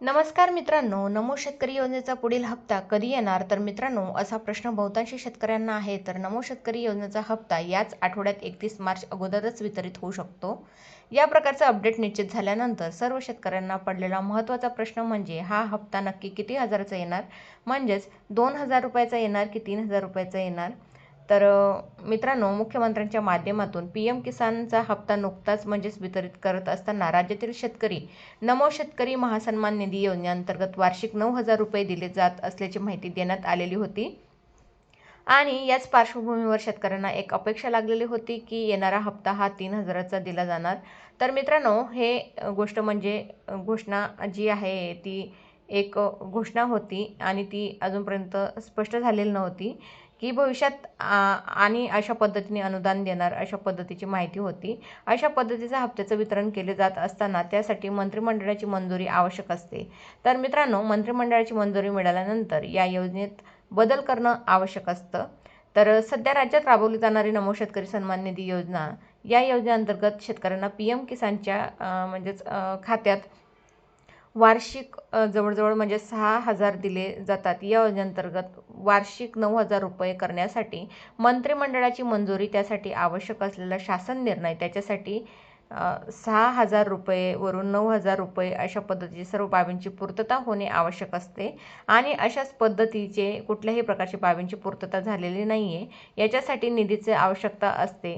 नमस्कार मित्रांनो नमो शेतकरी योजनेचा पुढील हप्ता कधी येणार? तर मित्रांनो असा प्रश्न बहुतांशी शेतकऱ्यांना आहे. तर नमो शेतकरी योजनेचा हप्ता याच आठवड्यात एकतीस मार्च अगोदरच वितरित होऊ शकतो. या प्रकारचा अपडेट निश्चित झाल्यानंतर सर्व शेतकऱ्यांना पडलेला महत्त्वाचा प्रश्न म्हणजे हा हप्ता नक्की किती हजाराचा येणार? म्हणजेच दोन हजार रुपयाचा येणार की तीन हजार रुपयाचा येणार? तर मित्रांनो मुख्यमंत्र्यांच्या माध्यमातून पी एम किसानचा हप्ता नुकताच म्हणजेच वितरित करत असताना राज्यातील शेतकरी नमो शेतकरी महासन्मान निधी योजनेअंतर्गत वार्षिक नऊ हजार रुपये दिले जात असल्याची माहिती देण्यात आलेली होती. आणि याच पार्श्वभूमीवर शेतकऱ्यांना एक अपेक्षा लागलेली होती की येणारा हप्ता हा तीन हजाराचा दिला जाणार. तर मित्रांनो हे गोष्ट म्हणजे घोषणा जी आहे ती एक घोषणा होती आणि ती अजूनपर्यंत स्पष्ट झालेली नव्हती. की भविष्यात आणि अशा पद्धतीने अनुदान देणार अशा पद्धतीची माहिती होती. अशा पद्धतीचं हप्त्याचं वितरण केले जात असताना त्यासाठी मंत्रिमंडळाची मंजुरी आवश्यक असते. तर मित्रांनो मंत्रिमंडळाची मंजुरी मिळाल्यानंतर या योजनेत बदल करणं आवश्यक असतं. तर सध्या राज्यात राबवली जाणारी नमो शेतकरी सन्मान निधी योजना या योजनेअंतर्गत शेतकऱ्यांना पी एम किसानच्या म्हणजेच खात्यात वार्षिक जवळजवळ म्हणजे सहा हजार दिले जातात. या योजनेअंतर्गत वार्षिक नऊ हजार रुपये करण्यासाठी मंत्रिमंडळाची मंजुरी त्यासाठी आवश्यक असलेला शासन निर्णय त्याच्यासाठी सहा हजार रुपयेवरून नऊ हजार रुपये अशा पद्धतीची सर्व बाबींची पूर्तता होणे आवश्यक असते. आणि अशाच पद्धतीचे कुठल्याही प्रकारची बाबींची पूर्तता झालेली नाही आहे याच्यासाठी निधीची आवश्यकता असते.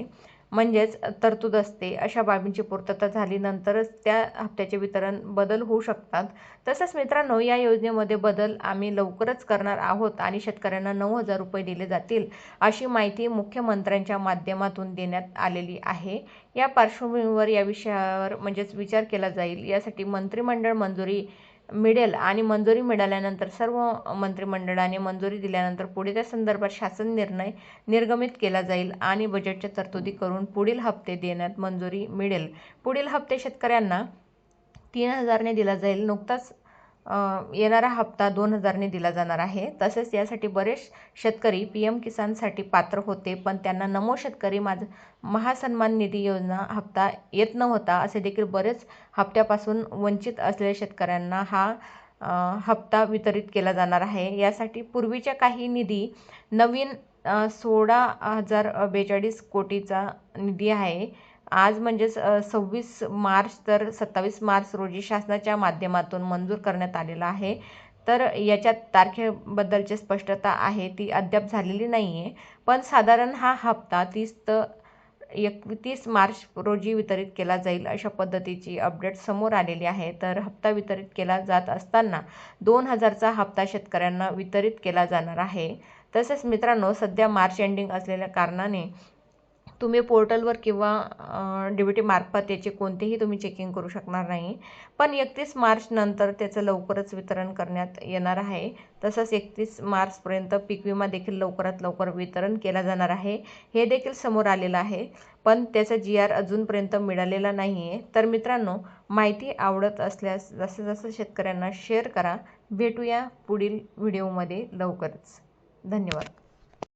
म्हणजेच तरतूद असते. अशा बाबींची पूर्तता झाल्यानंतरच त्या हप्त्याचे वितरण बदल होऊ शकतात. तसंच मित्रांनो या योजनेमध्ये बदल आम्ही लवकरच करणार आहोत आणि शेतकऱ्यांना नऊ हजार रुपये दिले जातील अशी माहिती मुख्यमंत्र्यांच्या माध्यमातून देण्यात आलेली आहे. या पार्श्वभूमीवर या विषयावर म्हणजेच विचार केला जाईल. यासाठी मंत्रिमंडळ मंजुरी मिळेल आणि मंजुरी मिळाल्यानंतर सर्व मंत्रिमंडळाने मंजुरी दिल्यानंतर पुढे त्या संदर्भात शासन निर्णय निर्गमित केला जाईल आणि बजेटच्या तरतुदी करून पुढील हप्ते देण्यात मंजुरी मिळेल. पुढील हप्ते शेतकऱ्यांना तीन हजारने दिला जाईल. नुकताच येणारा हप्ता दोन हजारने दिला जाणार आहे. तसेच यासाठी बरेच शेतकरी पी एम किसानसाठी पात्र होते पण त्यांना नमो शेतकरी माझ महासन्मान निधी योजना हप्ता येत नव्हता असे देखील बरेच हप्त्यापासून वंचित असलेल्या शेतकऱ्यांना हा हप्ता वितरित केला जाणार आहे. यासाठी पूर्वीच्या काही निधी नवीन सोळा हजार बेचाळीस कोटीचा निधी आहे. आज म्हणजेच सव्वीस मार्च तर सत्तावीस मार्च रोजी शासनाच्या माध्यमातून मंजूर करण्यात आलेला आहे. तर याच्यात तारखेबद्दलची स्पष्टता आहे ती अद्याप झालेली नाही आहे पण साधारण हा हप्ता तीस तर एकतीस मार्च रोजी वितरित केला जाईल अशा पद्धतीची अपडेट समोर आलेली आहे. तर हप्ता वितरित केला जात असताना दोन हजारचा हप्ता शेतकऱ्यांना वितरित केला जाणार आहे. तसेच मित्रांनो सध्या मार्च एंडिंग असलेल्या कारणाने तुम्ही पोर्टलवर किंवा डी बी टीमार्फत याचे कोणतेही तुम्ही चेकिंग करू शकणार नाही. पण एकतीस मार्चनंतर त्याचं लवकरच वितरण करण्यात येणार आहे. तसंच एकतीस मार्चपर्यंत पीक विमा देखील लवकरात लवकर वितरण केला जाणार आहे. हे देखील समोर आलेलं आहे. पण त्याचा जी आर अजूनपर्यंत मिळालेला नाही आहे तर मित्रांनो माहिती आवडत असल्यास जास्तीत जास्त शेतकऱ्यांना शेअर करा. भेटूया पुढील व्हिडिओमध्ये लवकरच. धन्यवाद.